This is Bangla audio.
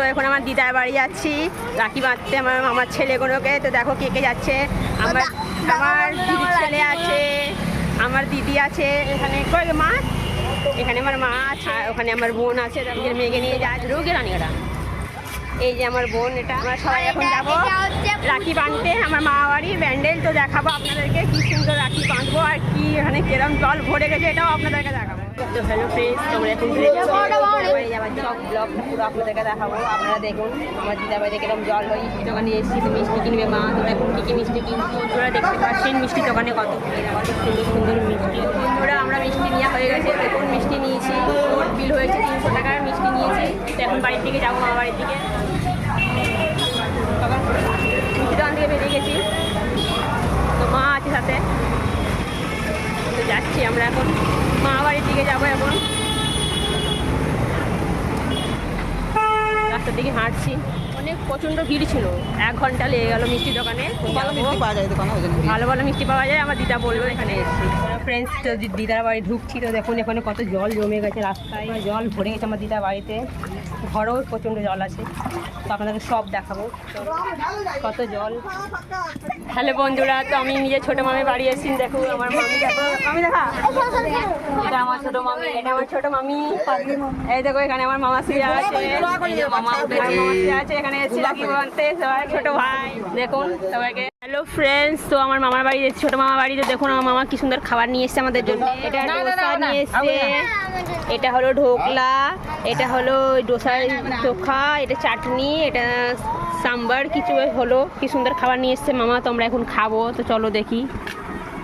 তো এখন আমার দিদার বাড়ি যাচ্ছি রাখি বাঁধতে আমার আমার ছেলেগুলোকে। তো দেখো কে কে যাচ্ছে। আমার আমার দিদির ছেলে আছে আমার দিদি আছে এখানে কই মা? এখানে আমার মা আছে ওখানে আমার বোন আছে নিজের মেয়েকে নিয়ে যা রোগে রানিরা এই যে আমার বোন এটা আমরা সবাই এখন যাব রাখি বাঁধতে আমার মা বাড়ি ব্যান্ডেল তো দেখাবো আপনাদেরকে কি সুন্দর রাখি বাঁধবো আর কি এখানে কিরম জল ভরে গেছে এটাও আপনাদেরকে দেখাবো। তো হ্যালো ফ্রেন্ডস তোমরা এখন আমার সব ব্লগ পুরো আপনাদেরকে দেখাবো। আপনারা দেখুন আমার দিদা বাড়িতে জল হয় মিষ্টি দোকানে এসেছি তো মিষ্টি কিনবে মা তোমরা এখন কী কী মিষ্টি কিনছো। তোমরা দেখতে পাচ্ছেন মিষ্টি দোকানে কত কত সুন্দর সুন্দর মিষ্টি। বন্ধুরা আমরা মিষ্টি নেওয়া হয়ে গেছে দেখুন মিষ্টি নিয়েছি। ওর বিল হয়েছে তিনশো টাকার মিষ্টি নিয়েছি। তো এখন বাড়ির দিকে যাব মা বাড়ির দিকে। মিষ্টি দোকান থেকে বেরিয়ে গেছি। তো মা আছে সাথে। তো যাচ্ছি আমরা এখন। মা দিকে যাব এখন। রাস্তার দিকে হাঁটছি। অনেক প্রচণ্ড ভিড় ছিল। এক ঘণ্টা লেগে গেল মিষ্টি দোকানে। ভালো মিষ্টি পাওয়া যায় দোকানে ভালো ভালো মিষ্টি পাওয়া যায় আমার দিদা বলবে এখানে এসেছি ফ্রেন্ডস তো দিদার বাড়ি ঢুকছি তো দেখুন এখানে কত জল জমে গেছে রাস্তায়। জল ভরে গেছে আমার দিদার বাড়িতে। ঘরেও প্রচণ্ড জল আছে। তো আপনাদের সব দেখাবো। কত জল। হ্যালো বন্ধুরা তো আমি নিজের ছোটো মামি বাড়ি এসেছি। দেখো আমার মামি দেখো। মামি দেখা? এটা আমার ছোট মামি এটা আমার ছোট মামি। এই দেখো এখানে আমার মামা শুয়ে আছে। মামা আছে এখানে এসেছি রাখি বাঁধতে সবাই ছোট ভাই দেখুন সবাইকে। হ্যালো ফ্রেন্ডস তো আমার মামার বাড়ি এসেছি ছোট মামার বাড়িতে দেখুন আমার মামা কি সুন্দর খাবার নিয়ে এসেছে আমাদের জন্য। এটা ডোসা নিয়ে এসেছে। এটা হলো ঢোকলা এটা হলো ডোসার চোখা এটা চাটনি এটা সাম্বার কিছু হলো। কি সুন্দর খাবার নিয়ে এসছে মামা তো আমরা এখন খাব তো চলো দেখি।